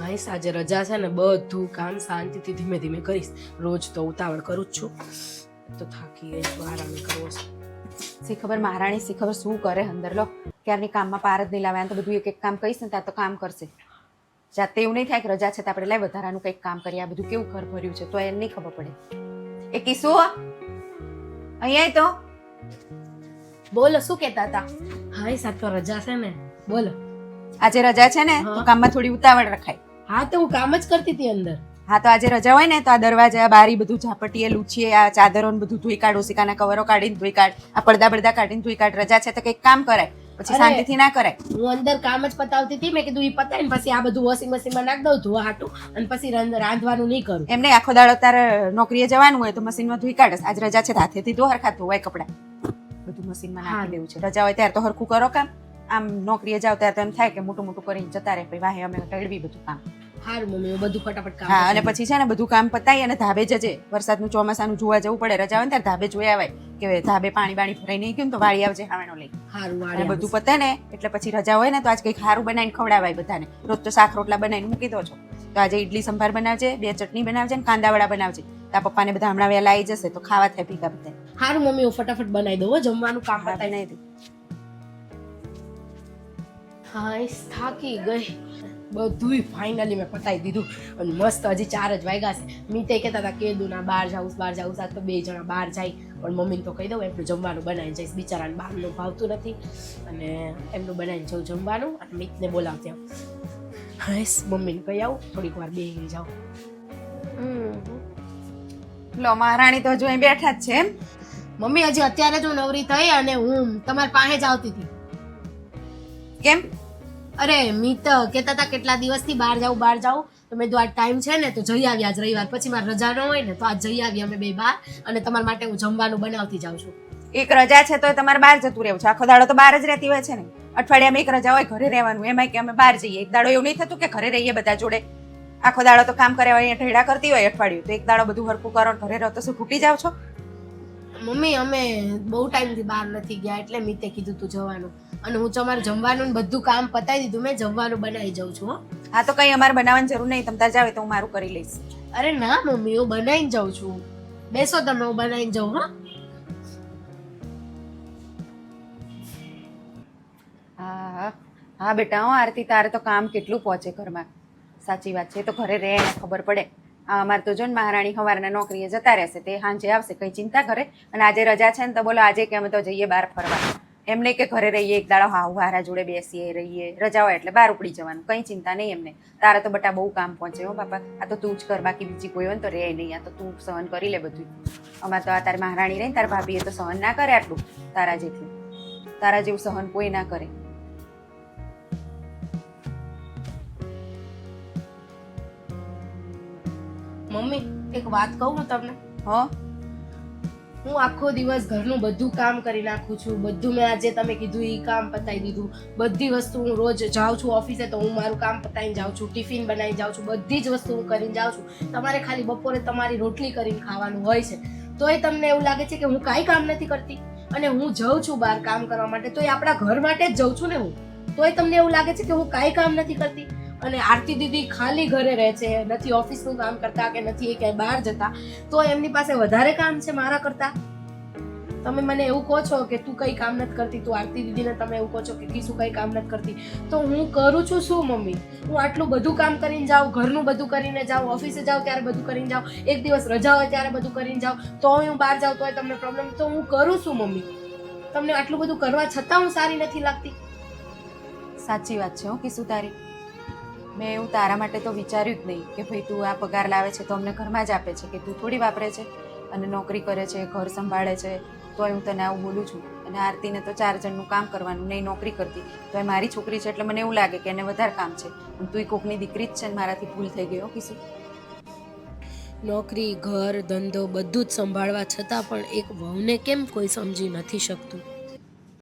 હા આજે રજા છે ને બધું કામ શાંતિથી ધીમે ધીમે કરીશ. રોજ તો ઉતાવળ કરું જ છું. તો થાકી ગઈ છું આરામ કરવો છે. શી ખબર મહારાણી શી ખબર શું કરે અંદર? લો ક્યારની કામમાં પાર જ નહીં લાવે તો બધું એક એક કામ કહીશ ને ત્યાં તો કામ કરશે. જાતે એવું નહીં થાય કે રજા છે તો આપણે લાય વધારાનું કંઈક કામ કરીએ. આ બધું કેવું ઘર ભર્યું છે? તો એને નહીં ખબર પડે. એ કિસ્સો અહીંયા તો. બોલો શું કહેતા હતા? હા એ સાત તો રજા છે ને. બોલો. આજે રજા છે ને તો. કામમાં થોડી ઉતાવળ રખાય. હા તો હું કામ જ કરતી હતી અંદર. હા તો આજે રજા હોય ને તો આ દરવાજા બારી બધું ઝાપટીએ લૂછીએ આ ચાદરો ને બધું ધોઈ કાઢ ઓસિકાના કવરો કાઢીને ધોઈ કાઢ આ પડદા પડદા કાઢીને ધોઈ કાઢ. રજા છે તો કંઈક કામ કરાય. પછી. શાંતિથી ના કરાય. હું અંદર કામ જ પતાવતી હતી મેં કીધું એ પતાય ને પછી આ બધું વોશિંગ મશીનમાં નાખ દઉં ધોવા હાટું અને પછી રંધ- રાંધવાનું નહીં કરું. એમને આખો દાડો તારે નોકરીએ જવાનું હોય તો મશીનમાં ધોઈ કાઢે આજ રજા છે હાથેથી ધો હરખા ધોવાય કપડાં. બધું મશીનમાં. નાખી દેવું છે. રજા હોય ત્યારે તો હરખું કરો કામ. આમ નોકરીએ જાવ ત્યારે તો એમ થાય કે મોટું મોટું કરીને જતા રહે પછી વાહે અમે ટળવી બધું કામ. સારું મમ્મી હું બધું ફટાફટ કામ હા અને પછી છે ને બધું કામ પતાવી અને ધાબે જજે. વરસાદનું ચોમાસાનું જોવા જવું પડે રજા હોય ને ત્યારે ધાબે જોઈ આવાય. કે ધાબે પાણી બાણી ભરાઈ નહીં ગયું તો વાળી આવજે હાવેનો લઈ અને બધું પતે ને એટલે પછી રજા હોય ને તો આજ કંઈક સારું બનાવીને ખવડાવાય બધાને. રોજ તો શાક રોટલા બનાવીને મૂકી દો છો. તો આજે ઇડલી સંભાર બનાવજે બે ચટણી બનાવજે ને કાંદાવાળા બનાવજે. તા પપ્પાને બધા હમણાં વહેલા આવી જશે તો ખાવા થાય ભીગા બધા. સારું મમ્મી હું ફટાફટ બનાવી દઉં જમવાનું કામ પતાવી નહીં હા થાકી ગઈ. બધુંય ફાઇનલી મેં પતાવી દીધું. અને મસ્ત હજી ચાર જ વાગ્યા છે. મીતે કહેતા હતા કેદુના ના બહાર જાઉં બહાર જાઉં સાત તો બે જણા બહાર જાય. પણ મમ્મીને તો કહી દઉં એમનું જમવાનું બનાવીને જઈશ. બિચારાને બહારનું ભાવતું નથી. અને એમનું બનાવીને જવું જમવાનું અને મિતને બોલાવતી આવું હાઈસ મમ્મીને કહી આવું. થોડીક વાર બેસી જાઉં લો મહારાણી તો હજુ અહીં બેઠા જ છે એમ? મમ્મી હજી અત્યારે જ હું નવરી થઈ અને હું તમારી પાસે જ આવતી હતી. કેમ? અરે, મિત, કહેતા હતા કેટલા દિવસથી બહાર જાઉં બહાર જાઉં. તો મેં આ ટાઈમ છે ને, તો જઈ આવ્યા આજ રવિવાર. પછી મારે રજા ન હોય ને, તો આજ જઈ આવી અમે બે બહાર અને તમારા માટે હું જમવાનું બનાવતી જાઉં છું. એક રજા છે તો તમારે બહાર જતું રહેવું છે. આખો દાડો તો બહાર જ રહેતી હોય છે ને. અઠવાડિયામાં એક રજા હોય, ઘરે રહેવાનું. એમાં કે અમે બહાર જઈએ. એક દાડો એવું નહીં થતું કે ઘરે રહીએ બધા જોડે. આખો દાડો તો કામ કર્યા હોય ઢેડા કરતી હોય અઠવાડિયું. તો એક દાડો બધું હરખું કરો ઘરે રહો તો શું, ખૂટી જાવ છો? મમ્મી અમે બહુ ટાઈમથી બહાર નથી ગયા એટલે મિતે કીધું તું જવાનું. અને હું તમારું જમવાનું ને બધું કામ પતાવી દીધું મેં જમવાનું બનાવી જાઉં છું હો. હા તો કઈ અમારે બનાવવાની જરૂર નહીં. તમે તાર જાવે તો હું મારું કરી લઈશ. અરે ના મમ્મી હું બનાવીને જાઉં છું. બેસો તમે હું બનાવીને જાઉં હા હા. હા હા બેટા હું આરતી તારે તો કામ કેટલું પહોંચે ઘરમાં. સાચી વાત છે એ તો ઘરે રહે એને ખબર પડે. અમારે તો જો મહારાણી હવારના નોકરીએ જતા રહેશે, તે સાંજે આવશે, કંઈ ચિંતા કરે. અને આજે રજા છે ને તો બોલો આજે કે અમે તો જઈએ બહાર ફરવા. એમ નહીં કે ઘરે રહીએ, એક દાડો હાઉ હારા જોડે બેસીએ, રહીએ. રજા હોય એટલે બહાર ઉપડી જવાનું, કંઈ ચિંતા નહીં એમને. તારે તો બટા બહુ કામ પહોંચે હો બાપા. આ તો તું જ કર, બાકી બીજી કોઈ હોય ને તો રહે નહીં. આ તો તું સહન કરી લે બધું. અમારે તો આ તારી મહારાણી રહીને તાર ભાભીએ તો સહન ના કરે આટલું, તારા જેટલું. તારા જેવું સહન કોઈ ના કરે. મમ્મી એક વાત કહું હું તમને? હો. હું આખો દિવસ ઘરનું બધું કામ કરી નાખું છું. બધું મેં આજે તમે કીધું એ કામ પતાવી દીધું. બધી વસ્તુ હું રોજ જાઉં છું ઓફિસે તો હું મારું કામ પતાવીને જાઉં છું ટિફિન બનાવીને જાઉં છું બધી જ વસ્તુ હું કરીને જાઉં છું. તમારે ખાલી બપોરે તમારી રોટલી કરીને ખાવાનું હોય છે. તોય તમને એવું લાગે છે કે હું કાંઈ કામ નથી કરતી? અને હું જાઉં છું બહાર કામ કરવા માટે તો એ આપણા ઘર માટે જ જાઉં છું ને હું? તોય તમને એવું લાગે છે કે હું કાંઈ કામ નથી કરતી? અને આરતી દીદી ખાલી ઘરે રહે છે, નથી ઓફિસનું કામ કરતા કે નથી એ ક્યાંય બહાર જતા, તો એમની પાસે વધારે કામ છે મારા કરતા? તમે મને એવું કહો છો કે તું કઈ કામ નથી કરતી, તું આરતી દીદીને તમે એવું કહો છો કે કીશું કઈ કામ નથી કરતી, તો હું કરું છું શું મમ્મી? હું આટલું બધું કામ કરીને જાઉં, ઘરનું બધું કરીને જાઉં, ઓફિસે જાઉં ત્યારે બધું કરીને જાઉં, એક દિવસ રજા હોય ત્યારે બધું કરીને જાઉં તો હું બહાર જાઉં તો તમને પ્રોબ્લેમ તો હું કરું છું મમ્મી? તમને આટલું બધું કરવા છતાં હું સારી નથી લાગતી? સાચી વાત છે હો, કિસુ તારી. મેં એવું તારા માટે તો વિચાર્યું જ નહીં કે ભાઈ તું આ પગાર લાવે છે તો અમને ઘરમાં જ આપે છે કે તું થોડી વાપરે છે અને નોકરી કરે છે, ઘર સંભાળે છે તોય હું તને આવું બોલું છું. અને આરતીને તો ચાર જણનું કામ કરવાનું, નહીં નોકરી કરતી. તો એ મારી છોકરી છે એટલે મને એવું લાગે કે એને વધારે કામ છે. પણ તું કોકની દીકરી જ છે ને મારાથી ભૂલ થઈ ગયો કિસુ નોકરી, ઘર, ધંધો બધું જ સંભાળવા છતાં પણ એક વહુને કેમ કોઈ સમજી નથી શકતું?